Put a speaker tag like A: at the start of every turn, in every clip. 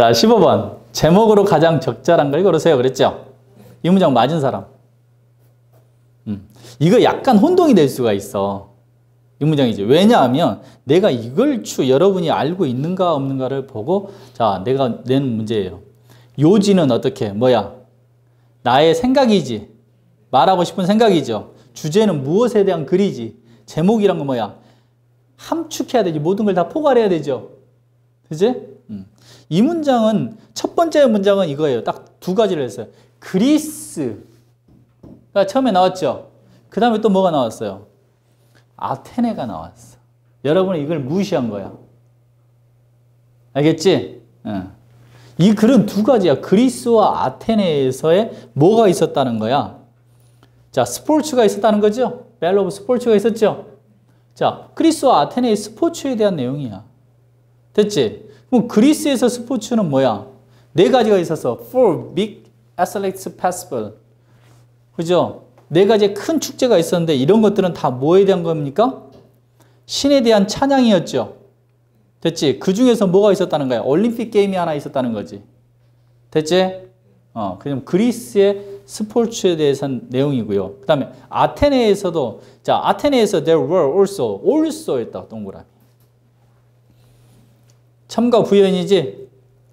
A: 자, 15번. 제목으로 가장 적절한 걸 고르세요. 그랬죠? 이 문장 맞은 사람. 음. 이거 약간 혼동이 될 수가 있어. 이 문장이지. 왜냐하면 내가 이걸 추 여러분이 알고 있는가 없는가를 보고 자, 내가 낸 문제예요. 요지는 어떻게? 뭐야? 나의 생각이지. 말하고 싶은 생각이죠. 주제는 무엇에 대한 글이지. 제목이란 건 뭐야? 함축해야 되지. 모든 걸 다 포괄해야 되죠. 그지? 음. 이 문장은 첫 번째 문장은 이거예요. 딱 두 가지를 했어요. 그리스가 처음에 나왔죠. 그 다음에 또 뭐가 나왔어요? 아테네가 나왔어. 여러분은 이걸 무시한 거야. 알겠지? 응. 이 글은 두 가지야. 그리스와 아테네에서의 뭐가 있었다는 거야. 자, 스포츠가 있었다는 거죠. 벨 오브 스포츠가 있었죠. 자, 그리스와 아테네의 스포츠에 대한 내용이야. 됐지? 그럼 그리스에서 스포츠는 뭐야? 네 가지가 있었어. Four big athletes festival. 그죠? 네 가지의 큰 축제가 있었는데 이런 것들은 다 뭐에 대한 겁니까? 신에 대한 찬양이었죠. 됐지? 그 중에서 뭐가 있었다는 거야? 올림픽 게임이 하나 있었다는 거지. 됐지? 어, 그럼 그리스의 스포츠에 대해서는 내용이고요. 그 다음에 아테네에서도, 자, 아테네에서 there were also, also 했다, 동그라미. 참가 부연이지?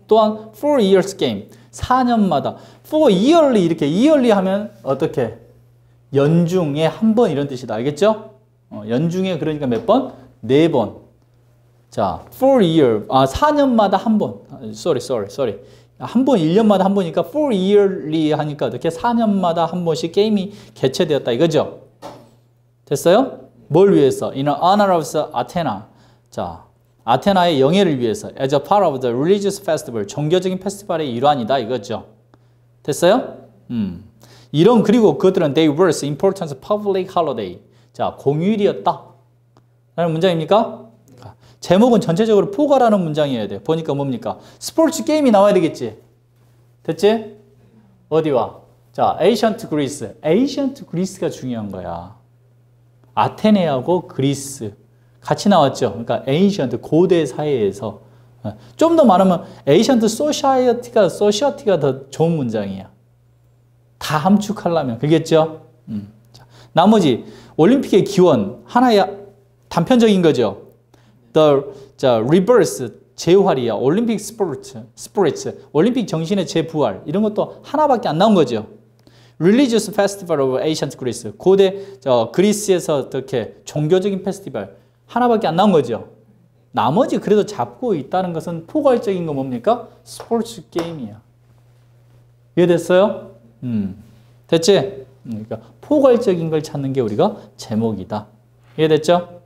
A: 또한 for years game. 4년마다. for yearly 이렇게 yearly 하면 어떻게? 연중에 한 번 이런 뜻이다. 알겠죠? 어, 연중에 그러니까 몇 번? 네 번. 자, for year. 아, 4년마다 한 번. sorry, sorry, sorry. 한 번, 1년마다 한 번이니까 for yearly 하니까 어떻게 4년마다 한 번씩 게임이 개최되었다. 이거죠? 됐어요? 뭘 위해서? In honor of Athena. 자, 아테나의 영예를 위해서 as a part of the religious festival 종교적인 페스티벌의 일환이다 이거죠. 됐어요? 음. 이런 그리고 그것들은 they were important public holiday. 자, 공휴일이었다. 라는 문장입니까? 제목은 전체적으로 포괄하는 문장이어야 돼. 보니까 뭡니까? 스포츠 게임이 나와야 되겠지. 됐지? 어디와? 자, ancient Greece. ancient Greece가 중요한 거야. 아테네하고 그리스. 같이 나왔죠. 그러니까 에이션트 고대 사회에서 좀 더 말하면 에이션트 소시아티가 소시아티가 더 좋은 문장이야. 다 함축하려면 그겠죠. 음. 자, 나머지 올림픽의 기원 하나의 단편적인 거죠. The 자, reverse 재활이야. 올림픽 스포츠 스포츠 올림픽 정신의 재부활 이런 것도 하나밖에 안 나온 거죠. Religious Festival of Ancient Greece 고대 저 그리스에서 어떻게 종교적인 페스티벌 하나밖에 안 나온 거죠. 나머지 그래도 잡고 있다는 것은 포괄적인 거 뭡니까? 스포츠 게임이야. 이해됐어요? 음. 됐지? 그러니까 포괄적인 걸 찾는 게 우리가 제목이다. 이해됐죠?